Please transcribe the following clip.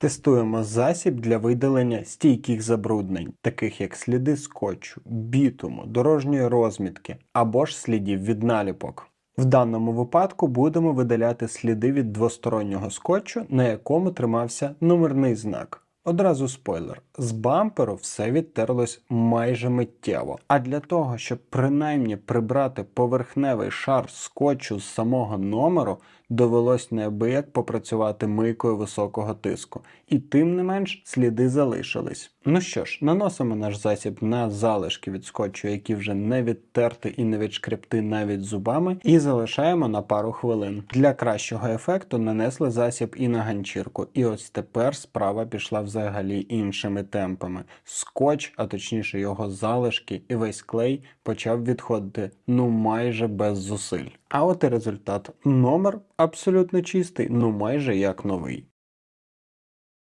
Тестуємо засіб для видалення стійких забруднень, таких як сліди скотчу, бітуму, дорожньої розмітки або ж слідів від наліпок. В даному випадку будемо видаляти сліди від двостороннього скотчу, на якому тримався номерний знак. Одразу спойлер: з бамперу все відтерлось майже миттєво. А для того, щоб принаймні прибрати поверхневий шар скотчу з самого номеру, довелось неабияк попрацювати мийкою високого тиску. І тим не менш сліди залишились. Ну що ж, наносимо наш засіб на залишки від скотчу, які вже не відтерти і не відшкребти навіть зубами, і залишаємо на пару хвилин. Для кращого ефекту нанесли засіб і на ганчірку. І ось тепер справа пішла взагалі іншими темпами. Скотч, а точніше його залишки і весь клей почав відходити ну майже без зусиль. А от і результат. Номер абсолютно чистий, ну майже як новий.